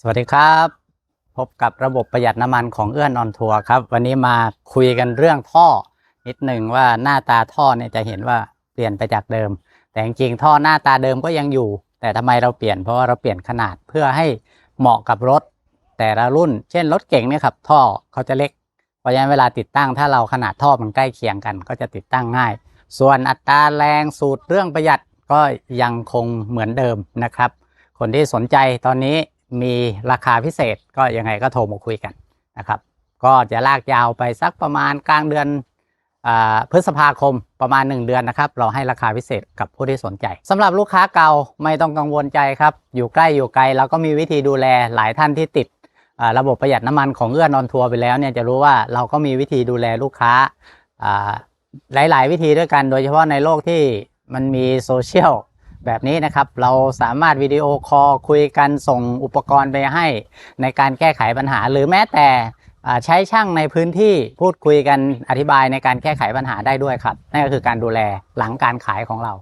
สวัสดีครับ พบกับระบบประหยัดน้ำมันของเอื้อนออนทัวร์ครับ วันนี้มาคุยกันเรื่องท่อ นิดหนึ่งว่าหน้าตาท่อเนี่ยจะเห็นว่าเปลี่ยนไปจากเดิม แต่จริงๆท่อหน้าตาเดิมก็ยังอยู่ แต่ทำไมเราเปลี่ยนเพราะว่าเราเปลี่ยนขนาดเพื่อให้เหมาะกับรถ แต่ละรุ่น เช่นรถเก่งเนี่ยครับท่อเขาจะเล็ก เพราะฉะนั้นเวลาติดตั้งถ้าเราขนาดท่อมันใกล้เคียงกัน ก็จะติดตั้งง่าย ส่วนอัตราแรงสูตรเรื่องประหยัดก็ยังคงเหมือนเดิมนะครับ คนที่สนใจตอนนี้ มีราคาพิเศษก็ยังไงก็โทรมาคุยกันนะครับ ก็จะลากยาวไปสักประมาณกลางเดือนอพฤษภาคมประมาณ 1 เดือนนะครับ เราให้ราคาพิเศษกับผู้ที่สนใจสำหรับลูกค้าเก่าไม่ต้องกังวลใจครับ อยู่ใกล้อยู่ไกลเราก็มีวิธีดูแลหลายท่านที่ติดระบบประหยัดน้ำมันของเอื้อนอนทัวร์ไปแล้วเนี่ยจะรู้ว่าเราก็มีวิธีดูแลลูกค้าอ่าหลาย ๆ วิธีด้วยกัน โดยเฉพาะในโลกที่มันมีโซเชียล แบบนี้นะครับเราสามารถวิดีโอคอลคุยกันส่งอุปกรณ์ไปให้ ในการแก้ไขปัญหา หรือแม้แต่ใช้ช่างในพื้นที่พูดคุยกันอธิบายในการแก้ไขปัญหาได้ด้วยครับนั่นก็คือการดูแลหลังการขายของเรา